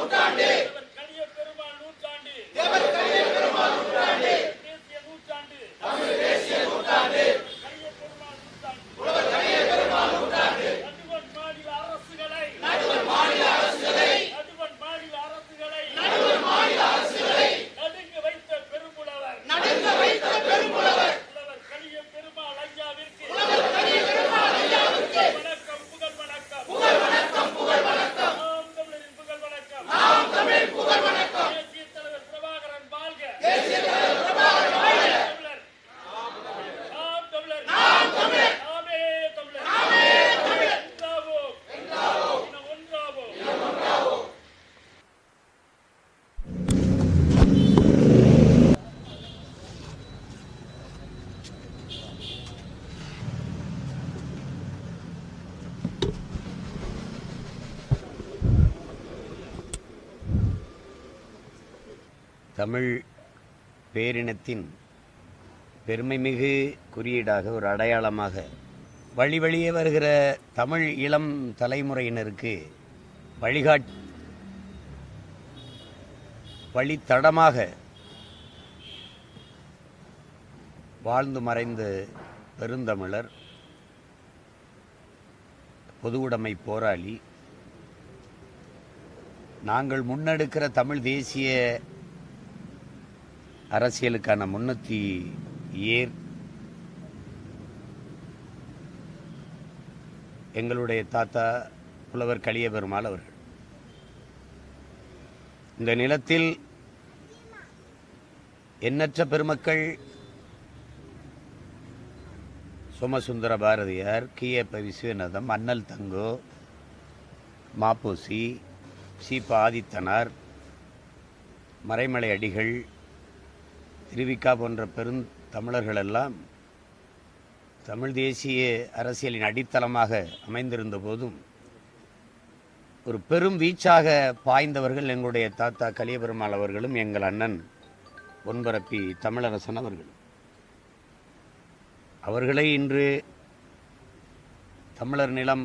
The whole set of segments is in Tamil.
நூற்றாண்டு தமிழ் பேரினத்தின் பெருமைமிகு குறியீடாக ஒரு அடையாளமாக வழி வழியே வருகிற தமிழ் இளம் தலைமுறையினருக்கு வழிகாட் வழித்தடமாக வாழ்ந்து மறைந்த பெருந்தமிழர் பொதுவுடைமை போராளி நாங்கள் முன்னெடுக்கிற தமிழ் தேசிய அரசியலுக்கான முன்னூற்றி ஏர் எங்களுடைய தாத்தா புலவர் கலிய பெருமாள் அவர்கள். இந்த நிலத்தில் எண்ணற்ற பெருமக்கள் சோமசுந்தர பாரதியார் கியப்ப விஸ்வநாதம் அண்ணல் தங்கோ மாப்போசி சீபா ஆதித்தனார் மறைமலை அடிகள் திருவிக்கா போன்ற பெரும் தமிழர்களெல்லாம் தமிழ் தேசிய அரசியலின் அடித்தளமாக அமைந்திருந்த போதும் ஒரு பெரும் வீச்சாக பாய்ந்தவர்கள் எங்களுடைய தாத்தா கலியபெருமாள் அவர்களும் எங்கள் அண்ணன் பொன்பரப்பி தமிழரசன் அவர்கள் அவர்களை இன்று தமிழர் நிலம்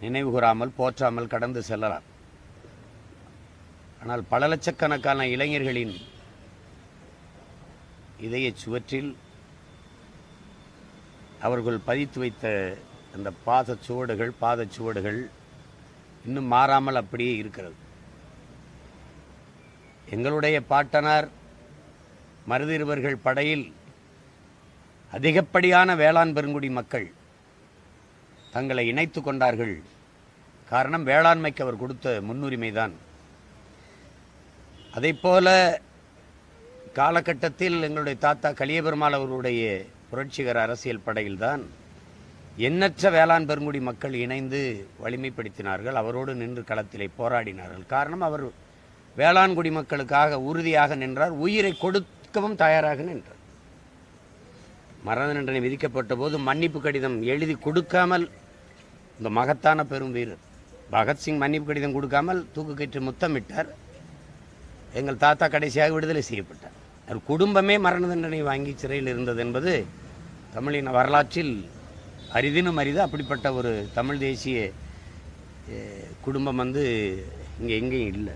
நினைவு கூறாமல் போற்றாமல் கடந்து செல்லலாம். ஆனால் பல லட்சக்கணக்கான இளைஞர்களின் இதயச் சுவற்றில் அவர்கள் பதித்து வைத்த அந்த பாதச் சுவடுகள் பாதச் சுவடுகள் இன்னும் மாறாமல் அப்படியே இருக்கிறது. எங்களுடைய பாட்டனார் மருதிருவர்கள் படையில் அதிகப்படியான வேளாண் பெருங்குடி மக்கள் தங்களை இணைத்து கொண்டார்கள். காரணம் வேளாண்மைக்கு அவர் கொடுத்த முன்னுரிமை தான் அதைப்போல காலகட்டத்தில் எங்களுடைய தாத்தா கலியபெருமாள் அவர்களுடைய புரட்சிகர அரசியல் படையில்தான் எண்ணற்ற வேளாண் பெருங்குடி மக்கள் இணைந்து வலிமைப்படுத்தினார்கள். அவரோடு நின்று களத்திலே போராடினார்கள். காரணம் அவர் வேளாண் குடி மக்களுக்காக உறுதியாக நின்றார். உயிரை கொடுக்கவும் தயாராக நின்றார். மரண தண்டனை விதிக்கப்பட்ட போது மன்னிப்பு கடிதம் எழுதி கொடுக்காமல் இந்த மகத்தான பெரும் வீரர் பகத்சிங் மன்னிப்பு கடிதம் கொடுக்காமல் தூக்கு கயிற்று முத்தமிட்டார். எங்கள் தாத்தா கடைசியாக விடுதலை செய்யப்பட்டார். அவர் குடும்பமே மரண தண்டனை வாங்கி சிறையில் இருந்தது என்பது தமிழின் வரலாற்றில் அரிதினும் அரிது. அப்படிப்பட்ட ஒரு தமிழ் தேசிய குடும்பம் வந்து இங்கே எங்கேயும் இல்லை.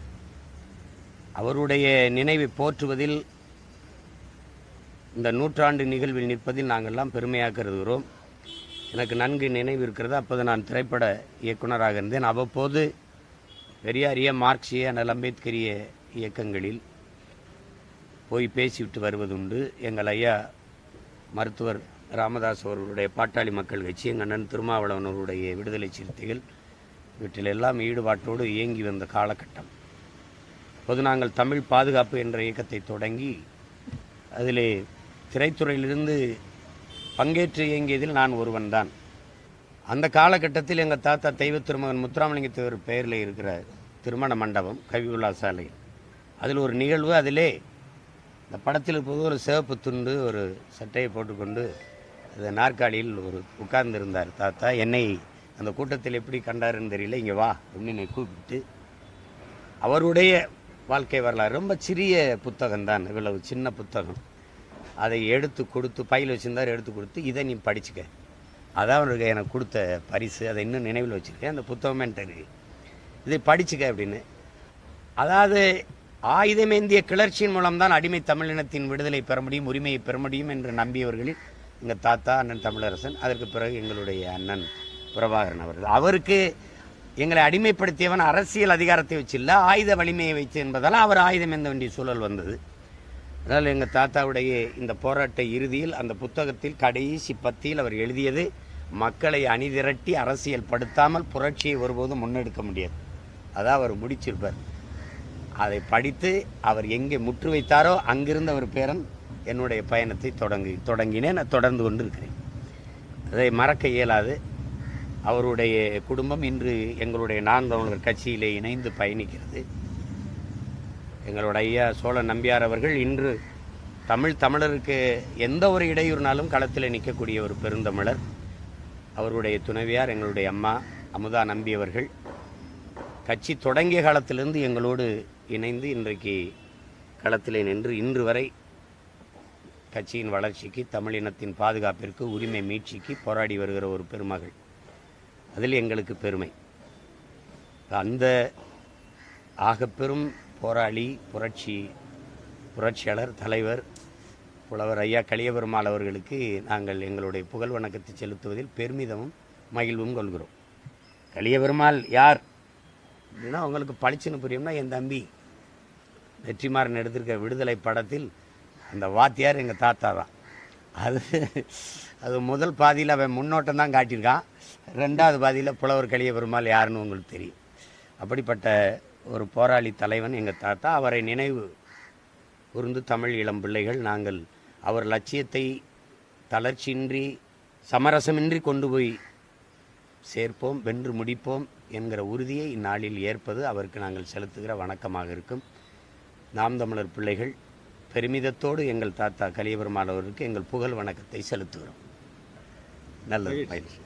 அவருடைய நினைவை போற்றுவதில் இந்த நூற்றாண்டு நிகழ்வில் நிற்பதில் நாங்கள்லாம் பெருமையாக கருதுகிறோம். எனக்கு நன்கு நினைவு இருக்கிறது. அப்போது நான் திரைப்பட இயக்குனராக இருந்தேன். அவ்வப்போது பெரியாரிய மார்க்சிய அண்ணல் அம்பேத்கரிய இயக்கங்களில் போய் பேசிவிட்டு வருவதுண்டு எங்கள் ஐயா மருத்துவர் ராமதாஸ் அவர்களுடைய பாட்டாளி மக்கள் கட்சி எங்கள் அண்ணன் திருமாவளவன் அவருடைய விடுதலை சிறுத்தைகள் இவற்றிலெல்லாம் ஈடுபாட்டோடு இயங்கி வந்த காலகட்டம். பொது நாங்கள் தமிழ் பாதுகாப்பு என்ற இயக்கத்தை தொடங்கி அதிலே திரைத்துறையிலிருந்து பங்கேற்று இயங்கியதில் நான் ஒருவன்தான். அந்த காலகட்டத்தில் எங்கள் தாத்தா தெய்வ திருமகன் முத்துராமலிங்க தேவர் பெயரில் இருக்கிற திருமண மண்டபம் கவி சாலை அதில் ஒரு நிகழ்வு அதிலே இந்த படத்தில் இருப்பது ஒரு சிவப்பு துண்டு ஒரு சட்டையை போட்டுக்கொண்டு அந்த நாற்காலியில் ஒரு உட்கார்ந்திருந்தார். தாத்தா என்னை அந்த கூட்டத்தில் எப்படி கண்டாருன்னு தெரியல இங்கே வா அப்படின்னு என்னை கூப்பிட்டு அவருடைய வாழ்க்கை வரலாறு. ரொம்ப சிறிய புத்தகம் தான் இவ்வளவு சின்ன புத்தகம். அதை எடுத்து கொடுத்து பையில் வச்சுருந்தார் எடுத்து கொடுத்து இதை நீ படிச்சுக்க. அதான் அவருக்கு எனக்கு கொடுத்த பரிசு அதை இன்னும் நினைவில் வச்சுருக்கேன். அந்த புத்தகமே என்கிட்ட இருக்கு. இதை படிச்சுக்க அப்படின்னு. அதாவது ஆயுதமேந்திய கிளர்ச்சியின் மூலம்தான் அடிமை தமிழினத்தின் விடுதலை பெற முடியும் உரிமையை பெற முடியும் என்று நம்பியவர்களில் எங்கள் தாத்தா அண்ணன் தமிழரசன் அதற்கு பிறகு எங்களுடைய அண்ணன் பிரபாகரன் அவர்கள். அவருக்கு எங்களை அடிமைப்படுத்தியவன் அரசியல் அதிகாரத்தை வச்சு இல்லை ஆயுத வலிமையை வைத்து என்பதால் அவர் ஆயுதம் எந்த வேண்டிய சூழல் வந்தது. அதனால் எங்கள் தாத்தாவுடைய இந்த போராட்ட இறுதியில் அந்த புத்தகத்தில் கடைசி பத்தியில் அவர் எழுதியது மக்களை அணிதிரட்டி அரசியல் படுத்தாமல் புரட்சியை ஒருபோதும் முன்னெடுக்க முடியாது. அதான் அவர் முடிச்சிருப்பார். அதை படித்து அவர் எங்கே முற்று வைத்தாரோ அங்கிருந்த ஒரு பேரன் என்னுடைய பயணத்தை தொடங்கி தொடங்கினேன் நான் தொடர்ந்து கொண்டு இருக்கிறேன் அதை மறக்க இயலாது. அவருடைய குடும்பம் இன்று எங்களுடைய நான் தமிழர் கட்சியிலே இணைந்து பயணிக்கிறது. எங்களோட ஐயா சோழ நம்பியார் அவர்கள் இன்று தமிழ் தமிழருக்கு எந்த ஒரு இடையூறுனாலும் களத்தில் நிற்கக்கூடிய ஒரு பெருந்தமிழர். அவருடைய துணைவியார் எங்களுடைய அம்மா அமுதா நம்பியவர்கள் கட்சி தொடங்கிய காலத்திலிருந்து எங்களோடு இணைந்து இன்றைக்கு களத்திலே நின்று இன்று வரை கட்சியின் வளர்ச்சிக்கு தமிழினத்தின் பாதுகாப்பிற்கு உரிமை மீட்சிக்கு போராடி வருகிற ஒரு பெருமகள். அதில் எங்களுக்கு பெருமை. அந்த ஆகப்பெரும் போராளி புரட்சி புரட்சியாளர் தலைவர் புலவர் ஐயா கலியபெருமாள் அவர்களுக்கு நாங்கள் எங்களுடைய புகழ் வணக்கத்தை செலுத்துவதில் பெருமிதமும் மகிழ்வும் கொள்கிறோம். கலியபெருமாள் யார்? அப்படின்னா அவங்களுக்கு பளிச்சுன்னு புரியும்னா என் தம்பி. வெற்றிமாறன் எடுத்திருக்க விடுதலை படத்தில் அந்த வாத்தியார் எங்கள் தாத்தா தான். அது அது முதல் பாதியில் அவன் முன்னோட்டம் தான் காட்டியிருக்கான். ரெண்டாவது பாதியில் புலவர் கலிய பெருமாள் யாருன்னு உங்களுக்கு தெரியும். அப்படிப்பட்ட ஒரு போராளி தலைவன் எங்கள் தாத்தா. அவரை நினைவு கூர்ந்து தமிழ் இளம் பிள்ளைகள் நாங்கள் அவர் லட்சியத்தை தளர்ச்சியின்றி சமரசமின்றி கொண்டு போய் சேர்ப்போம் வென்று முடிப்போம் என்கிற உறுதியை இந்நாளில் ஏற்பது அவருக்கு நாங்கள் செலுத்துகிற வணக்கமாக இருக்கும். நாம் தமிழர் பிள்ளைகள் பெருமிதத்தோடு எங்கள் தாத்தா கலியபெருமாள் அவருக்கு எங்கள் புகழ் வணக்கத்தை செலுத்துகிறோம். நல்லது மகிழ்ச்சி.